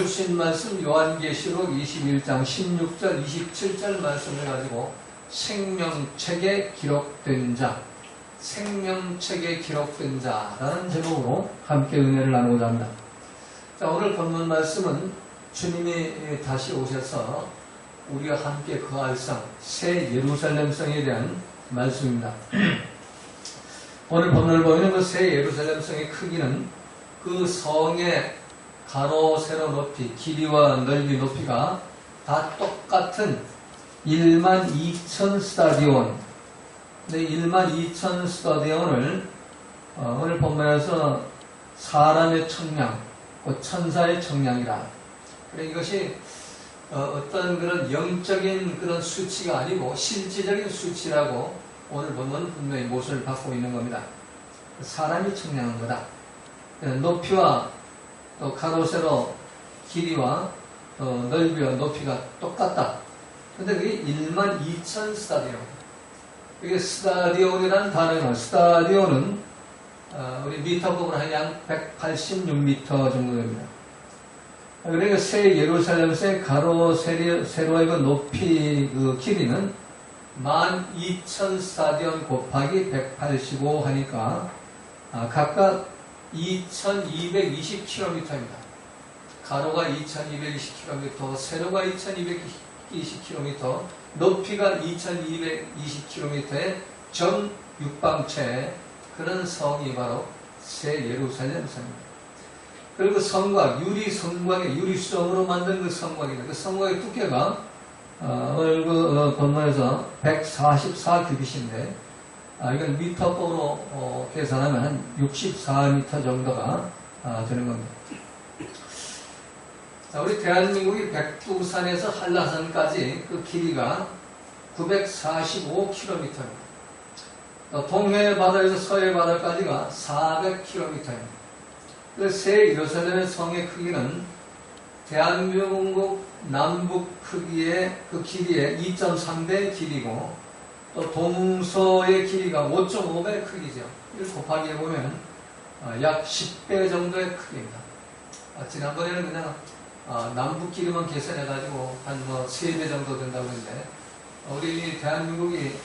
주신 말씀 요한계시록 21장 16절 27절 말씀을 가지고 생명책에 기록된 자 생명책에 기록된 자라는 제목으로 함께 은혜를 나누고자 합니다. 자, 오늘 본문 말씀은 주님이 다시 오셔서 우리가 함께 거할 성, 새 예루살렘 성에 대한 말씀입니다. 오늘 본문을 보이는 그새 예루살렘 성의 크기는 그 성의 가로, 세로 높이, 길이와 넓이 높이가 다 똑같은 1만 2천 스타디온. 근데 1만 2천 스타디온을 어, 오늘 본문에서 사람의 청량, 그 천사의 청량이라. 그래 이것이 어, 떤 그런 영적인 그런 수치가 아니고 실질적인 수치라고 오늘 보면 분명히 못을 받고 있는 겁니다. 사람이 청량한 거다. 높이와 또 가로, 세로, 길이와 또 넓이와 높이가 똑같다. 근데 그게 1만 2천 스타디온. 이게 스타디온이라는 단어는, 스타디온은, 어, 우리 미터법으로 한 186m 정도 됩니다. 그러니까 새 예루살렘의 가로, 세로, 세로의 그 높이, 그 길이는 12,000 스타디온 곱하기 185 하니까, 아, 각각 2220km입니다. 가로가 2220km, 세로가 2220km, 높이가 2220km의 전 육방체 그런 성이 바로 새 예루살렘 성입니다. 그리고 성곽, 유리 성곽에 유리성으로 만든 그 성곽입니다. 그 성곽의 두께가 어, 그 어, 본문에서 144규빗인데 아, 이건 미터법으로 어, 계산하면 한 64m 정도가 아, 되는 겁니다. 자, 우리 대한민국이 백두산에서 한라산까지 그 길이가 945km입니다. 동해 바다에서 서해 바다까지가 400km입니다. 새 예루살렘의 성의 크기는 대한민국 남북 크기의 그 길이의 2.3배 길이고 또 동서의 길이가 5.5배 크기죠. 이걸 곱하기 해보면 어, 약 10배 정도의 크기입니다. 아, 지난번에는 그냥 어, 남북 길이만 계산해가지고 한뭐 3배 정도 된다고 했는데 어, 우리 대한민국이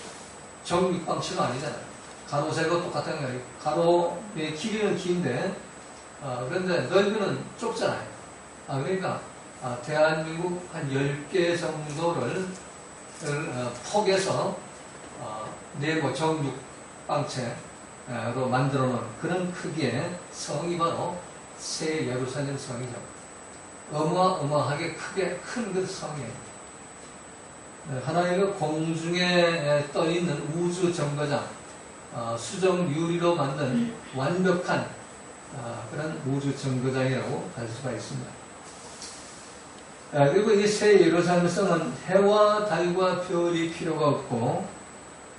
정육방치가 아니잖아요. 가로 세로 똑같은 거예요. 가로의 길이는 긴데 그런데 넓이는 좁잖아요. 아, 그러니까 대한민국 한 10개 정도를 폭에서 네모 정육방체로 만들어 놓은 그런 크기의 성이 바로 새 예루살렘 성이죠. 어마어마하게 크게 큰 그 성이에요. 네, 하나님의 공중에 떠 있는 우주 정거장, 어, 수정 유리로 만든 완벽한 어, 그런 우주 정거장이라고 할 수가 있습니다. 아, 그리고 이 새 예루살렘 성은 해와 달과 별이 필요가 없고 뭐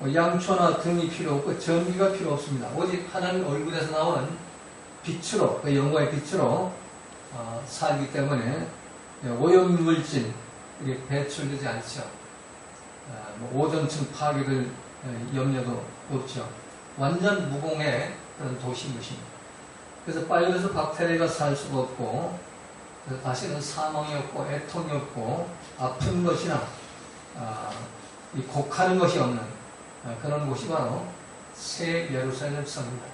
양초나 등이 필요 없고 전기가 필요 없습니다. 오직 하나님 얼굴에서 나오는 빛으로, 그 영광의 빛으로 어, 살기 때문에 오염물질 배출되지 않죠. 어, 뭐 오존층 파괴될 어, 염려도 없죠. 완전 무공의 그런 도시입니다. 그래서 바이러스 박테리아가 살 수가 없고 다시는 사망이 없고 애통이 없고 아픈 것이나 아, 이 곡하는 것이 없는 아, 그런 곳이 바로 새 예루살렘 성입니다.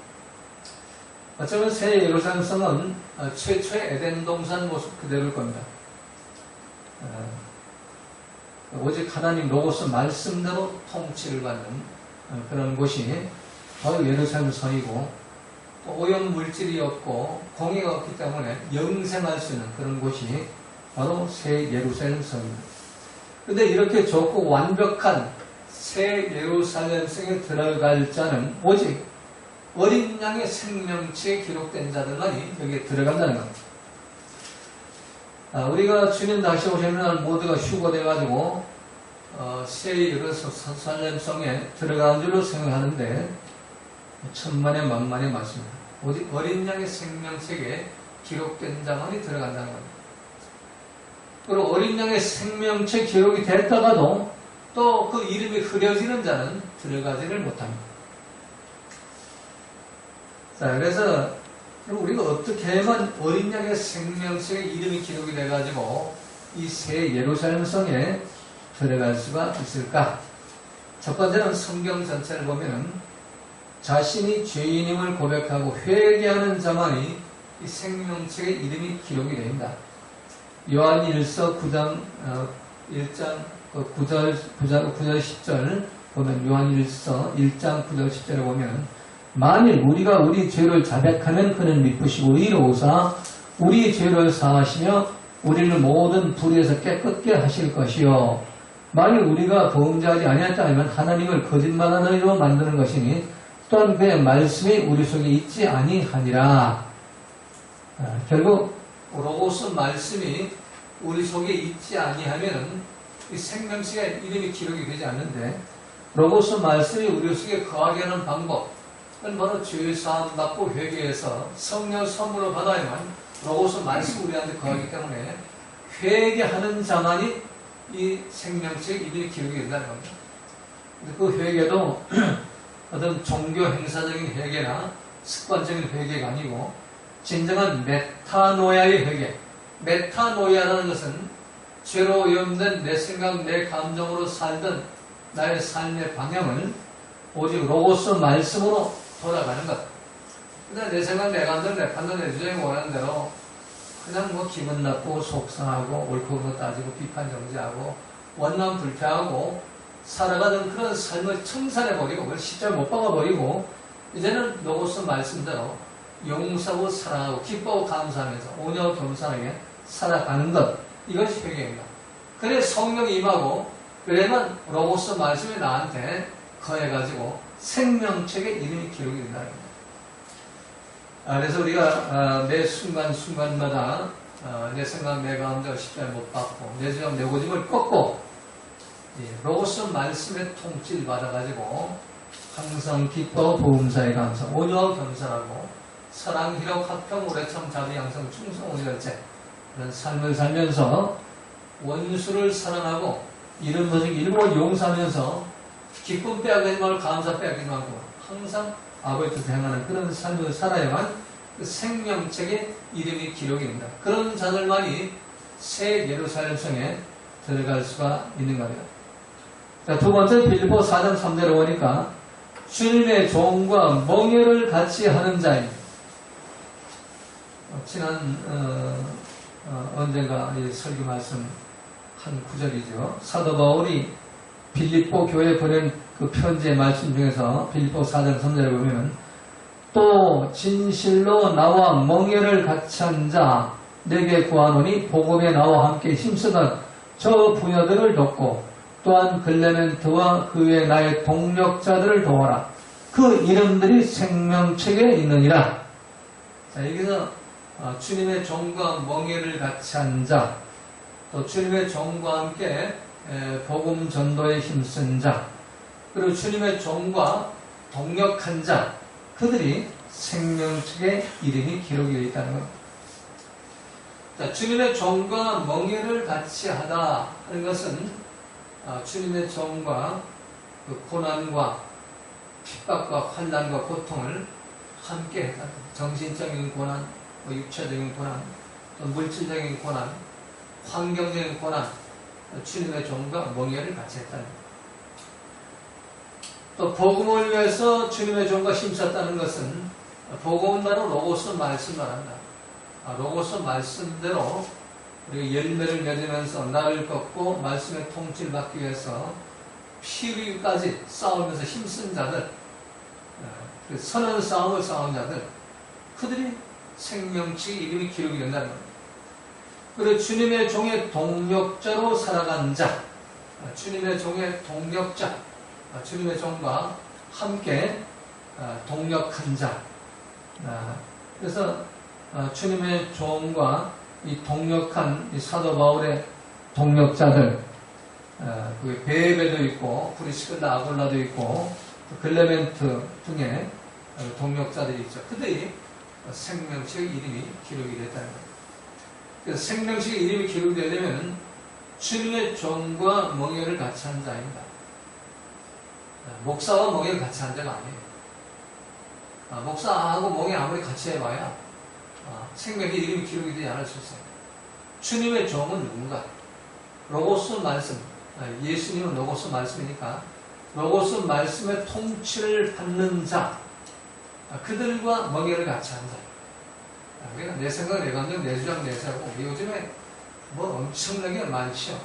어쩌면 새 예루살렘 성은 어, 최초의 에덴 동산 모습 그대로일 겁니다. 어, 오직 하나님 로고스 말씀대로 통치를 받는 어, 그런 곳이 바로 예루살렘 성이고 오염 물질이 없고 공해가 없기 때문에 영생할 수 있는 그런 곳이 바로 새 예루살렘 성입니다. 그런데 이렇게 좋고 완벽한 새 예루살렘 성에 들어갈 자는 오직 어린 양의 생명체에 기록된 자들만이 여기에 들어간다는 겁니다. 아, 우리가 주님 다시 오시는 날 모두가 휴거돼가지고 어, 새 예루살렘 성에 들어가는 줄로 생각하는데 천만의 만만의 맞습니다. 오직 어린 양의 생명책에 기록된 자만이 들어간다는 겁니다. 그리고 어린 양의 생명체 기록이 됐다가도 또 그 이름이 흐려지는 자는 들어가지를 못합니다. 자, 그래서 우리가 어떻게 하면 어린 양의 생명성의 이름이 기록이 돼가지고 이 새 예루살렘 성에 들어갈 수가 있을까? 첫 번째는 성경 전체를 보면은 자신이 죄인임을 고백하고 회개하는 자만이 이 생명책의 이름이 기록이 됩니다. 요한 1서 9장, 어, 1장, 그 9절, 9절, 9절 10절 보면 요한 1서 1장 9절 10절에 보면 만일 우리가 우리 죄를 자백하면 그는 미쁘시고 의로우사 우리 죄를 사하시며 우리를 모든 불의에서 깨끗게 하실 것이요. 만일 우리가 범죄하지 아니했다 하면 하나님을 거짓말하는 이로 만드는 것이니 또한 그의 말씀이 우리 속에 있지 아니하니라. 아, 결국 로고스 말씀이 우리 속에 있지 아니하면 이 생명식의 이름이 기록이 되지 않는데 로고스 말씀이 우리 속에 거하게 하는 방법 그건 바로 죄 사함 받고 회개해서 성령 선물을 받아야만 로고스 말씀 우리한테 거하기 때문에 회개하는 자만이 이 생명책 이름이 기록이 된다는 겁니다. 근데 그 회개도 어떤 종교 행사적인 회개나 습관적인 회개가 아니고 진정한 메타노야의 회개. 메타노야라는 것은 죄로 오염된 내 생각, 내 감정으로 살던 나의 삶의 방향을 오직 로고스 말씀으로 돌아가는 것. 그냥 내 생각, 내 감정, 내 판단, 내 주장이 원하는 대로 그냥 뭐 기분 나쁘고 속상하고 옳고 그르고 따지고 비판 정지하고 원망 불평하고 살아가는 그런 삶을 청산해버리고 그걸 십자에 못 박아버리고 이제는 로고스 말씀대로 용서하고 사랑하고 기뻐하고 감사하면서 온유하고 겸손하게 살아가는 것 이것이 회개입니다. 그래 성령이 임하고 그래만 로고스 말씀이 나한테 거해가지고 생명책의 이름이 기록이 된다는 겁니다. 아, 그래서 우리가 아, 매 순간순간마다 아, 내 생각, 내 감정 십자에 못 박고 내 주장, 내 고집을 꺾고 예, 로고스 말씀의 통치를 받아가지고 항상 기뻐 보험사에 감사, 온유하고 겸손하고 사랑, 희력, 합평, 오래 참, 자비, 양성, 충성, 오절제 그런 삶을 살면서 원수를 사랑하고 이런 것을 일부러 용서하면서 기쁨 빼앗기지 말고 감사 빼앗기지 말고 항상 아버지 뜻 행하는 그런 삶을 살아야만 그 생명책의 이름이 기록이 됩니다. 그런 자들만이 새 예루살렘 성에 들어갈 수가 있는 겁니다. 자, 두 번째 빌보 4장 3절에 보니까 주님의 종과 멍에를 같이 하는 자입니다. 어, 지난 어, 어, 언젠가 이 설교 말씀 한 구절이죠. 사도 바울이 빌립보 교회 보낸 그 편지의 말씀 중에서 빌립보 4장 3절에 보면 또 진실로 나와 멍에를 같이 한 자 내게 구하노니 복음에 나와 함께 힘쓰던 저 부녀들을 돕고 또한 글레멘트와 그외 나의 동력자들을 도와라. 그 이름들이 생명책에 있느니라. 자, 여기서 어, 주님의 종과 멍에를 같이 한 자, 또 주님의 종과 함께 에, 복음 전도에 힘쓴 자, 그리고 주님의 종과 동력한 자, 그들이 생명책의 이름이 기록이 되어 있다는 겁니다. 자, 주님의 종과 멍에를 같이 하다 하는 것은 아, 주님의 종과 그 고난과 핍박과 환난과 고통을 함께 했다. 정신적인 고난, 뭐 육체적인 고난, 또 물질적인 고난, 환경적인 고난, 주님의 종과 멍에를 같이 했다는 겁니다. 또 복음을 위해서 주님의 종과 힘썼다는 것은 복음은 바로 로고스 말씀 말한다. 아, 로고스 말씀대로 우리가 열매를 맺으면서 나를 걷고 말씀의 통치를 받기 위해서 피위까지 싸우면서 힘쓴 자들, 아, 그 선한 싸움을 싸운 자들, 그들이 생명치 이름이 기록이 된다는 겁니다. 그리고 주님의 종의 동력자로 살아간 자, 아, 주님의 종의 동력자, 주님의 종과 함께 동력한 자. 그래서 주님의 종과 이 동력한 이 사도 바울의 동력자들, 그 베베도 있고 프리스클라 아골라도 있고 글레멘트 등의 동력자들이 있죠. 그들이 생명식 이름이 기록이 됐다는. 그래서 생명식 이름이 기록이 되려면 주님의 종과 멍에를 같이 한 자입니다. 목사와 멍에를 같이 한 자가 아니에요. 아, 목사하고 멍에 아무리 같이 해봐야 어, 생명의 이름이 기록이 되지 않을 수 있어요. 주님의 종은 누군가? 로고스 말씀, 아, 예수님은 로고스 말씀이니까 로고스 말씀의 통치를 받는 자, 아, 그들과 멍에를 같이 한 자. 아, 그러니까 내 생각, 내 감정, 내 주장, 내 사고 요즘에 뭐 엄청나게 많죠.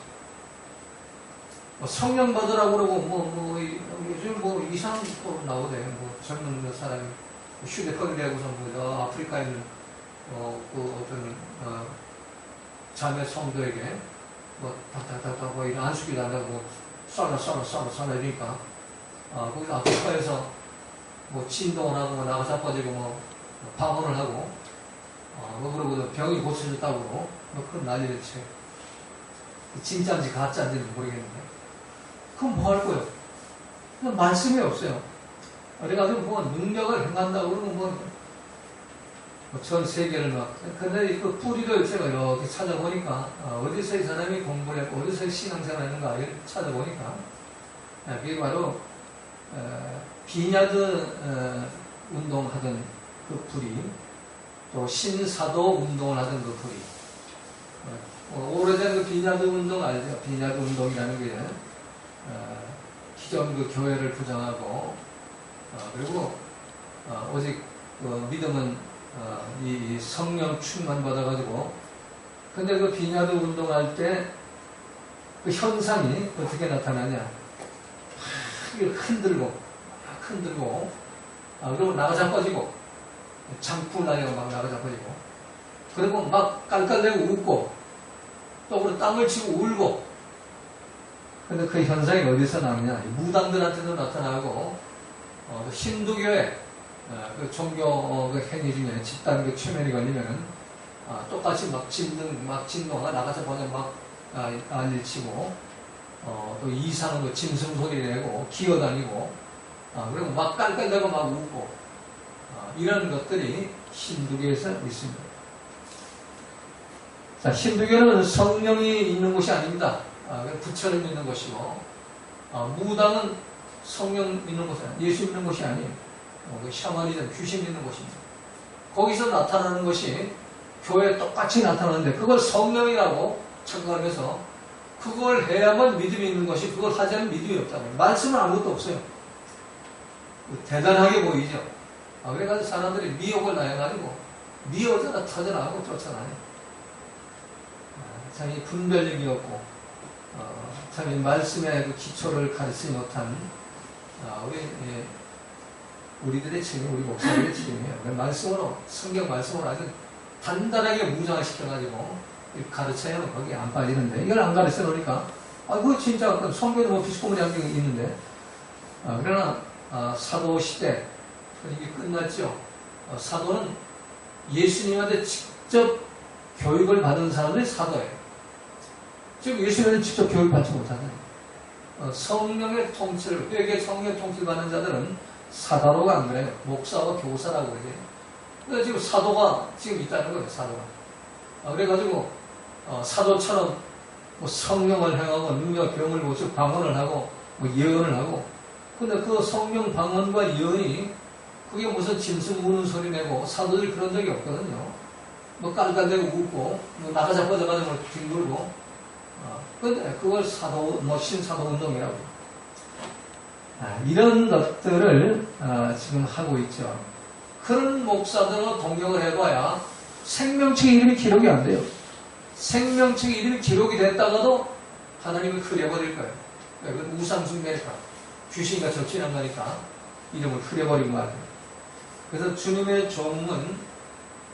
뭐 성령 받으라고 그러고 뭐, 뭐 이- 요즘 뭐 이상한 거 나오대요. 뭐 젊은 그 사람이 휴대폰을 대고서 뭐저 아프리카에 있는 어, 그 어떤 어, 자매 성도에게 뭐 닥닥닥닥 뭐 이런 안수기 난다고 뭐 쏴라 쏴라 쏴라 쏴라 이러니까 아 거기서 아프리카에서 뭐 진동을 하고 뭐 나가 자빠지고 뭐 방언을 하고 아뭐 그러고 병이 고쳐졌다고 뭐 그런 난리를 쳐요. 진짜인지 가짜인지는 모르겠는데 그럼 뭐 할 거예요? 그냥 말씀이 없어요. 그래가지고 뭐 능력을 행한다고 그러면 뭐, 뭐전 세계를 막, 근데 그 뿌리를 제가 이렇게 찾아보니까, 어, 디서이 사람이 공부를 했고, 어디서 신앙생활 했는가 이렇게 찾아보니까, 아, 그게 바로, 어, 비냐드 어, 운동하던 그 뿌리, 또 신사도 운동을 하던 그 뿌리, 어, 오래된 그 비냐드 운동 알죠? 비냐드 운동이라는 게, 어, 기존 그 교회를 부정하고, 어, 그리고, 어, 오직 그 믿음은 어, 이 성령 충만 받아가지고, 근데 그 비냐드 운동할 때 그 현상이 어떻게 나타나냐? 흔들고, 막 흔들고, 아, 그리고 나가 자빠지고, 장풍 나니가 막 나가 자빠지고, 그리고 막 깔깔대고 웃고, 또 그리고 땅을 치고 울고, 근데 그 현상이 어디서 나오냐? 이 무당들한테도 나타나고, 어, 그 힌두교의 어, 그 종교 어, 그 행위 중에 집단 그 최면이 걸리면은 아, 똑같이 막 진동, 막 진동가 나가서 보면 막 아, 안일치고 어, 또 이상한 거 짐승 소리 내고 기어다니고 아, 그리고 막 깔깔대고 막 웃고 아, 이런 것들이 힌두교에서 있습니다. 자, 힌두교는 성령이 있는 곳이 아닙니다. 아, 그 부처를 믿는 것이고 아, 무당은 성령 믿는 곳이 아니에요. 예수 믿는 곳이 아니에요. 어, 그 샤머니즘, 귀신 믿는 곳입니다. 거기서 나타나는 것이 교회에 똑같이 나타나는데 그걸 성령이라고 착각하면서 그걸 해야만 믿음이 있는 것이 그걸 않으면 믿음이 없다고 말씀은 아무것도 없어요. 대단하게 보이죠. 아, 그래가지고 사람들이 미혹을 당해가지고 미어져라 터져나가고 쫓아나요. 아, 참이 분별력이 없고 어, 참이 말씀의 그 기초를 가르치지 못한 아, 우리 예, 우리들의 책임, 우리 목사들의 책임이에요. 그 말씀으로, 성경 말씀으로 아주 단단하게 무장을 시켜가지고 가르쳐야만 거기 안 빠지는데, 이걸 안 가르쳐 놓으니까, 아, 그거 진짜, 성경에 뭐 비스코문이 한게 있는데, 아, 그러나, 아, 사도 시대, 이게 끝났죠. 어, 사도는 예수님한테 직접 교육을 받은 사람들이 사도예요. 지금 예수님한테 직접 교육을 받지 못하잖아요. 어, 성령의 통치를, 회개 성령의 통치를 받는 자들은 사다로가 안 그래요. 목사와 교사라고 그러죠. 근데 지금 사도가 지금 있다는 거예요, 사도가. 아, 그래가지고, 어, 사도처럼 뭐 성령을 행하고 능력 병을 고치고 방언을 하고 뭐 예언을 하고 근데 그 성령 방언과 예언이 그게 무슨 짐승 우는 소리 내고 사도들이 그런 적이 없거든요. 뭐 깔깔대고 웃고 뭐 나가자 빠져가지고 뭐 뒹굴고 어, 근데 그걸 사도 뭐 신사도 운동이라고 아, 이런 것들을 아, 지금 하고 있죠. 그런 목사들은 동경을 해봐야 생명책 이름이 기록이 안 돼요. 생명책 이름이 기록이 됐다가도 하나님을 흐려버릴 거예요. 그건 우상숭배니까 귀신과 적진한 거니까 이름을 흐려버린 말이에요. 그래서 주님의 종은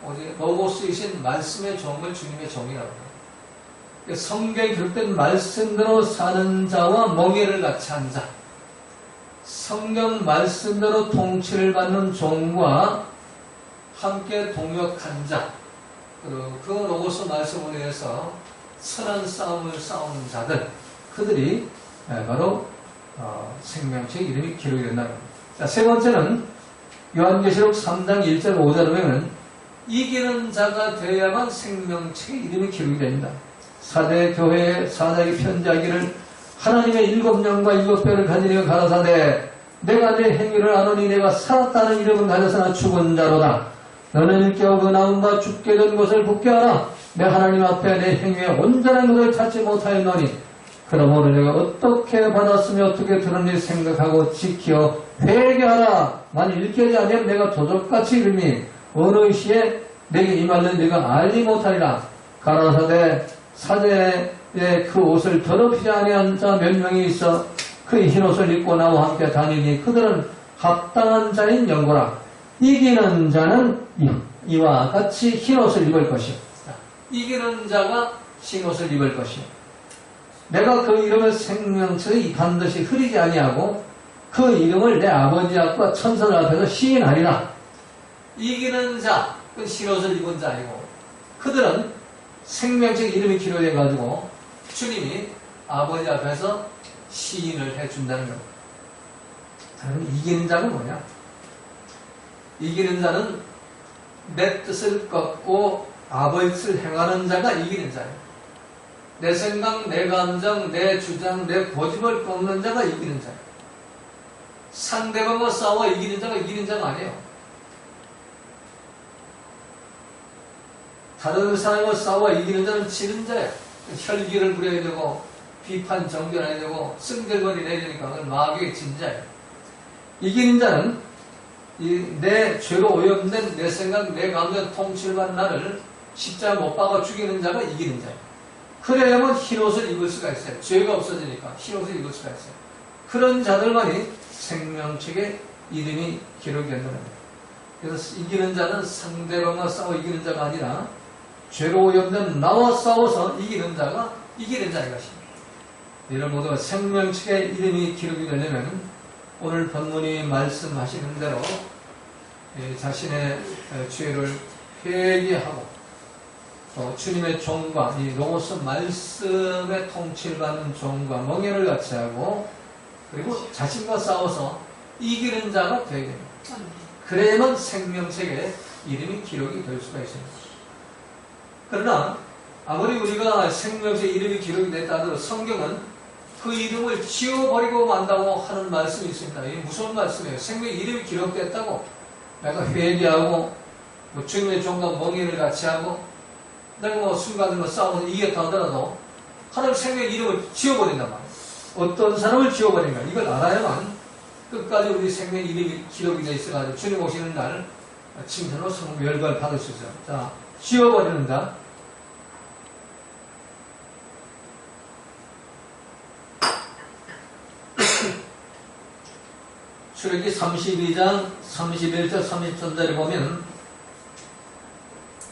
어디 로고스이신 말씀의 종을 주님의 종이라고 해요. 성경에 기록된 말씀대로 사는 자와 멍에를 같이 한 자. 성경 말씀대로 통치를 받는 종과 함께 동역한 자, 그리고 그 로고스 말씀을 위해서 선한 싸움을 싸우는 자들, 그들이 바로 어, 생명책 이름이 기록이 겁니다. 자, 세 번째는 요한계시록 3장 1절 5절을 보면 이기는 자가 되어야만 생명책의 이름이 기록이 됩니다. 사대 교회의 사자에게 편지하기를 하나님의 일곱 영과 일곱 가진 이가 가라사대 내가 내 행위를 아노니 내가 살았다는 이름은 가졌으나 죽은 자로다 너는 일깨워 그 나온바 죽게 된 것을 붙게 하라. 내 하나님 앞에 내 행위에 온전한 것을 찾지 못하였노니 그러므로 내가 어떻게 받았으며 어떻게 들었니 생각하고 지켜 회개하라. 만일 일깨지 않으면 내가 도적같이 이름이 어느 시에 내게 임할는 네가 알지 못하리라. 가라사대 사제의 그 옷을 더럽히지 아니한 자 몇 명이 있어 그 흰옷을 입고 나와 함께 다니니 그들은 합당한 자인 영고라. 이기는 자는 이- 이와 같이 흰옷을 입을 것이요. 이기는 자가 흰옷을 입을 것이요. 내가 그 이름을 생명체의 반드시 흐리지 아니하고 그 이름을 내 아버지 앞과 천사들 앞에서 시인하리라. 이기는 자, 그 흰옷을 입은 자이고 그들은 생명체 이름이 기록해 가지고 주님이 아버지 앞에서 시인을 해준다는 겁니다. 자, 그럼 이기는 자는 뭐냐? 이기는 자는 내 뜻을 꺾고 아버지 뜻을 행하는 자가 이기는 자예요. 내 생각, 내 감정, 내 주장, 내 고집을 꺾는 자가 이기는 자예요. 상대방과 싸워 이기는 자가 이기는 자가 아니에요. 다른 사람과 싸워 이기는 자는 지는 자예요. 혈기를 부려야 되고 비판 정결해야 되고 승질거리 내야 되니까 그건 마귀의 진자예요. 이기는 자는 이내 죄로 오염된 내 생각, 내 감정 통치받는 나를 십자가 못 박아 죽이는 자가 이기는 자예요. 그래야만 흰옷을 입을 수가 있어요. 죄가 없어지니까 흰옷을 입을 수가 있어요. 그런 자들만이 생명책에 이름이 기록이 된다는 거예요. 그래서 이기는 자는 상대방과 싸워 이기는 자가 아니라 죄로 오염된 나와 싸워서 이기는 자가 이기는 자인 것입니다. 이런 모두 생명책에 이름이 기록이 되려면 오늘 본문이 말씀하시는 대로 예, 자신의 에, 죄를 회개하고 또 주님의 종과 이 로고스 말씀의 통치를 받는 종과 멍에를 같이 하고 그리고 자신과 싸워서 이기는 자가 되게 됩니다. 그래야만 생명책에 이름이 기록이 될 수가 있습니다. 그러나 아무리 우리가 생명책 이름이 기록이 됐다 하더라도 성경은 그 이름을 지워버리고 만다고 하는 말씀이 있습니다. 이게 무서운 말씀이에요. 생명 이름이 기록됐다고 내가 회개하고 뭐 주님의 종과 멍에를 같이 하고 내가 뭐 순간으로 싸워서 이겼다 하더라도 하나님 생명 이름을 지워버린단 말이에요. 어떤 사람을 지워버린가 이걸 알아야만 끝까지 우리 생명 이름이 기록이 돼 있어가지고 주님 오시는 날 칭찬으로 성공 열과를 받을 수 있어요. 자, 지워버리는 자. 출애기 32장 31절 33절에 보면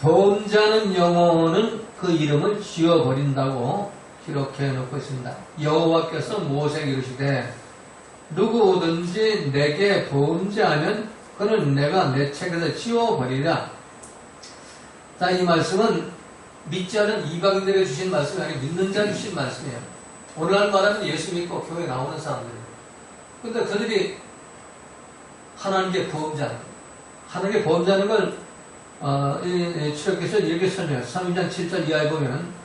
범죄하는 영혼은 그 이름을 지워버린다고 기록해 놓고 있습니다. 여호와께서 모세에게 이르시되 누구든지 내게 범죄하면 그는 내가 내 책에서 지워버리라. 자, 이 말씀은 믿지 않은 이방인들에게 주신 말씀이 아니고 믿는 자에게 주신 말씀이에요. 오늘날 말하면 예수 믿고 교회 나오는 사람들이에요. 근데 그들이 하나님께 범죄하는, 하나님께 범죄하는 걸, 어, 이, 출애기서 이렇게 설명해요. 3장 7절 이하에 보면,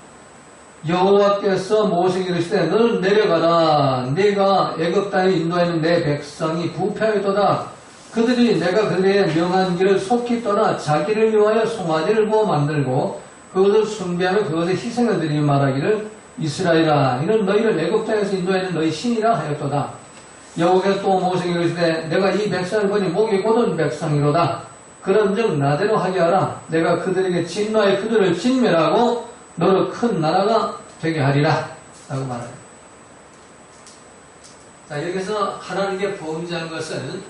여호와께서 모세에게 이르시되 너는 내려가라. 내가 애굽 땅에 인도하는 내 백성이 부패하였도다. 그들이 내가 그들의 명한 길을 속히 떠나 자기를 위하여 송아지를 구워 만들고 그것을 숭배하며 그것에 희생을 드리며 말하기를 이스라엘아 이는 너희를 애굽 땅에서 인도하는 너희 신이라 하였도다. 여호와께서 또 모세에게 이르시되 내가 이 백성을 보니 목이 곧은 백성이로다 그런즉 나대로 하게 하라 내가 그들에게 진노하여 그들을 진멸하고 너를 큰 나라가 되게 하리라. 라고 말합니다. 자, 여기서 하나님께 범죄한 것은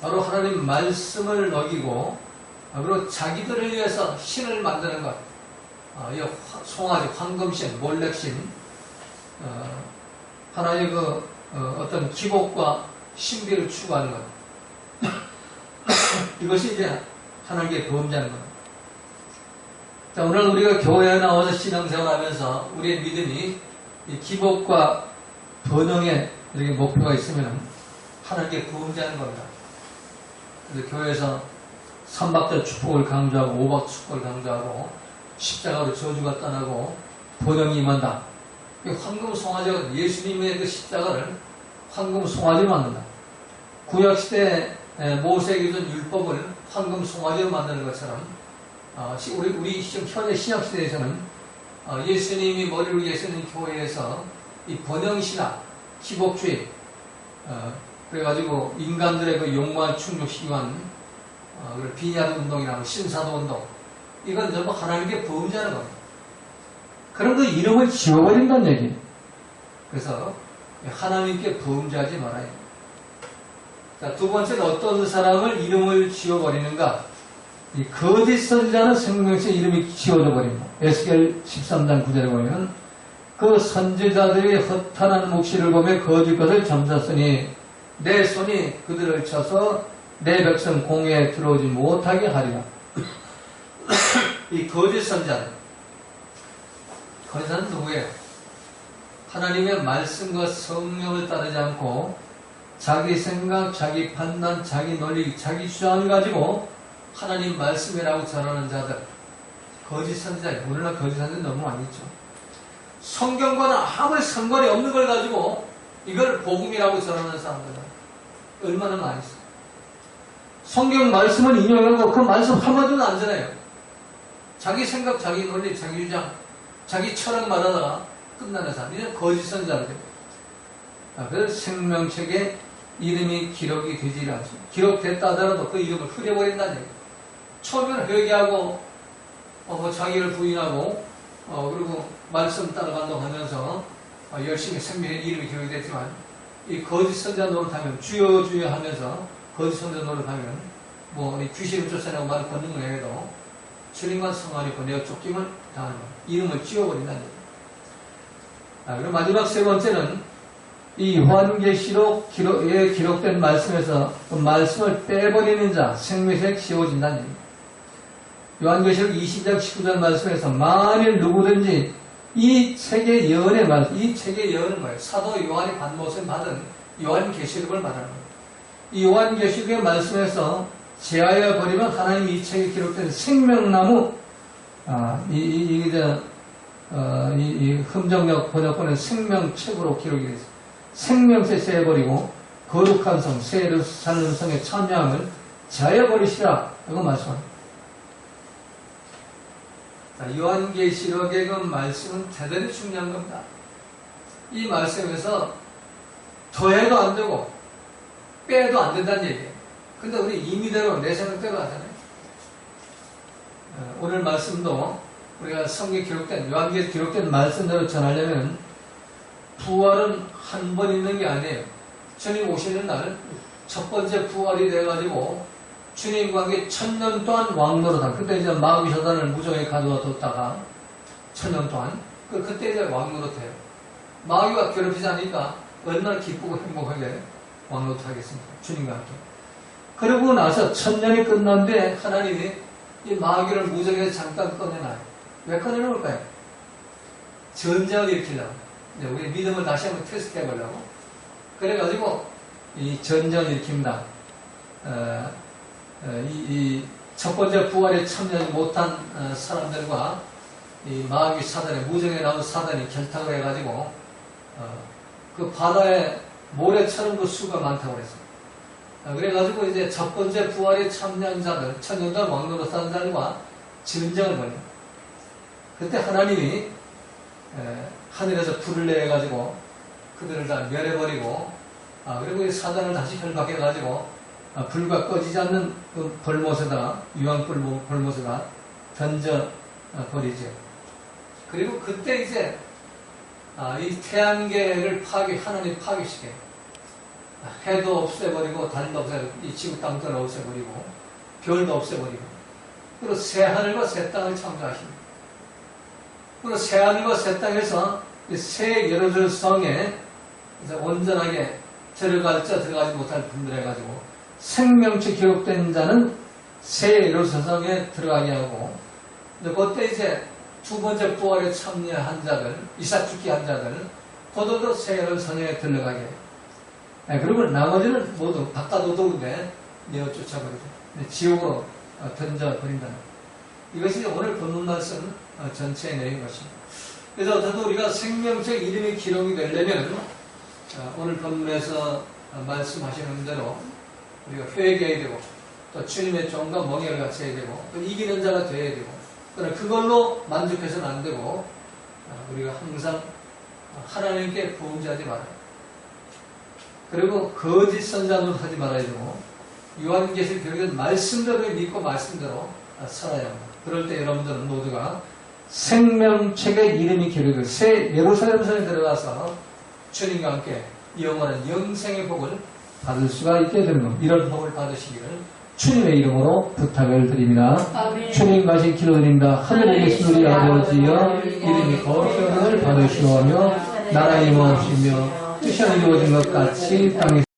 바로 하나님 말씀을 어기고, 그리고 자기들을 위해서 신을 만드는 것. 어, 이 송아지, 황금신, 몰렉신, 어, 하나의 그, 어, 떤 기복과 신비를 추구하는 것. 이것이 이제 하나님께 범죄하는 것. 자, 오늘 우리가 교회에 나와서 신앙생활 하면서 우리의 믿음이 이 기복과 번영에 이렇게 목표가 있으면 하나님께 부응자는 겁니다. 그래서 교회에서 삼박절 축복을 강조하고 오박 축복을 강조하고 십자가로 저주가 떠나고 번영이 임한다. 황금 송아지가 예수님의 그 십자가를 황금 송아지로 만든다. 구약 시대 모세에게 준 율법을 황금 송아지를 만드는 것처럼 어, 시- 우리 우리 지금 현재 신약 시대에서는 어, 예수님이 머리를 예수님 교회에서 이 번영신학, 기복주의, 어, 그래가지고 인간들의 그 욕망을 충족시키기 위한 비냐드 운동이나 뭐 신사도 운동 이건 전부 하나님께 범죄하는 겁니다. 그런 그 이름을 지워버린다는 얘기예요. 그래서 하나님께 범죄하지 말아요. 자, 두 번째는 어떤 사람을 이름을 지워버리는가? 이 거짓 선지자는 생명체 이름이 지워져 버립니다. 에스겔 13장 9절에 보면 그 선지자들이 허탄한 묵시를 보며 거짓 것을 점샀으니 내 손이 그들을 쳐서 내 백성 공회에 들어오지 못하게 하리라. 이 거짓 선지자는 거짓 선지자는 누구예요? 하나님의 말씀과 성령을 따르지 않고 자기 생각, 자기 판단, 자기 논리, 자기 주장을 가지고 하나님 말씀이라고 전하는 자들 거짓 선지자, 오늘날 거짓 선지자 너무 많이 있죠. 성경과는 아무 상관이 없는 걸 가지고 이걸 복음이라고 전하는 사람들은 얼마나 많이 있어요. 성경 말씀을 인용하고 그 말씀 한마디도 안 전해요. 자기 생각, 자기 논리, 자기 주장, 자기 철학 말하다가 끝나는 사람. 이는 거짓 선지자들. 아, 그래서 생명책에 이름이 기록이 되지 않습니다. 기록됐다 하더라도 그 이름을 흐려버린다는 얘기예요. 처음에는 회개하고, 어, 뭐 자기를 부인하고, 어, 그리고 말씀 따라간다고 하면서 어, 열심히 생명의 이름이 기록이 됐지만, 이 거짓 선자 노릇하면, 주여 주여 하면서 거짓 선자 노릇하면, 뭐, 이 귀신을 쫓아내고 말을 걷는 걸 해도 주님과 성안이 고 내가 쫓김을 당하는. 이름을 지워버린다는 얘기예요. 아, 그리고 마지막 세 번째는 이 요한계시록 기록에 기록된 말씀에서 그 말씀을 빼버리는 자 생명색 씌워진다는 얘기입니다. 요한계시록 20장 19절 말씀에서 만일 누구든지 이 책의 예언의 말, 이 책의 예언은 뭐예요? 사도 요한이 반못을 받은 요한계시록을 말하는 거예요. 이 요한계시록의 말씀에서 제하여 버리면 하나님 이 책에 기록된 생명나무, 아, 이, 이, 이게 저, 어, 이, 이 흠정역 번역본은 생명책으로 기록이 되어 있습니다. 생명새 세버리고 거룩한 성, 세를 사는 성의 참여함을 자여버리시라. 이거 말씀합니다. 자, 요한계시록의 그 말씀은 대단히 중요한 겁니다. 이 말씀에서 더해도 안 되고 빼도 안 된다는 얘기예요. 근데 우리 임의대로 내 생각대로 하잖아요. 어, 오늘 말씀도 우리가 성경에 기록된 요한계에 기록된 말씀대로 전하려면 부활은 한 번 있는 게 아니에요. 주님 오시는 날 첫 번째 부활이 돼가지고 주님과 함께 천년 동안 왕노릇한 그때 이제 마귀 사단을 무정에 가두어 뒀다가 천년 동안 그 그때 이제 왕노릇해요. 마귀가 괴롭히지 않으니까 얼마나 기쁘고 행복하게 왕노릇하겠습니까? 주님과 함께. 그러고 나서 천년이 끝난데 하나님이 이 마귀를 무정에 잠깐 꺼내놔요. 왜 꺼내놓을까요? 전쟁을 일으키려고. 이제 우리 믿음을 다시 한번 테스트 해보려고. 그래가지고, 이 전쟁을 일으킵니다. 어, 어, 이, 이, 첫 번째 부활에 참여하지 못한 어, 사람들과 이 마귀 사단의 무정에 나온 사단이 결탁을 해가지고, 어, 그 바다에 모래처럼 그 수가 많다고 그랬어요. 어, 그래가지고 이제 첫 번째 부활에 참여한 자들, 천년간 왕노로 사는 자들과 전쟁을 벌여요. 그때 하나님이 에, 하늘에서 불을 내가지고 그들을 다 멸해버리고 아, 그리고 이 사단을 다시 결박해가지고 아, 불과 꺼지지 않는 그 벌못에다가 유황불 벌못에다 던져 아, 버리죠. 그리고 그때 이제 아, 이 태양계를 파괴 하나님 파괴시켜요. 아, 해도 없애버리고 달도 없애버리고 이 지구 땅도 없애버리고 별도 없애버리고 그리고 새 하늘과 새 땅을 창조하십니다. 그리고 새 하늘과 새 땅에서 이새 예루살렘 성에 이제 온전하게 들어갈 자 들어가지 못할 분들 해가지고 생명체 기록된 자는 새 예루살렘 성에 들어가게 하고 근데 그때 이제 두 번째 부활에 참여한 자들 이삭 죽기 한 자들 그들도 새 예루살렘 성에 들어가게. 네, 그리고 나머지는 모두 바깥 오도인데 내어 쫓아버리죠. 네, 지옥으로 어, 던져버린다는 이것이 오늘 본문 말씀 어, 전체의 내용인 것입니다. 그래서 어쨌든 우리가 생명책 이름이 기록이 되려면 어, 오늘 본문에서 어, 말씀하시는 대로 우리가 회개해야 되고 또 주님의 종과 멍에를 갖춰야 되고 또 이기는 자가 되어야 되고 그러나 그걸로 만족해서는 안 되고 아, 우리가 항상 하나님께 부응자하지 말아요. 그리고 거짓 선자는 하지 말아야 되고 요한계시록 교회는 말씀대로 믿고 말씀대로 살아야 합니다. 그럴 때 여러분들은 모두가 생명책의 이름이 기록된 새 예루살렘성에 들어가서 주님과 함께 영원한 영생의 복을 받을 수가 있게 되는 겁니다. 이런 복을 받으시기를 주님의 이름으로 부탁을 드립니다. 아멘. 주님 가신 기도드립니다. 하늘에 계신 우리 아버지여 이름이 거룩함을 받으시오며 나라의 임하옵시며 뜻이 이루어진 것 같이 땅에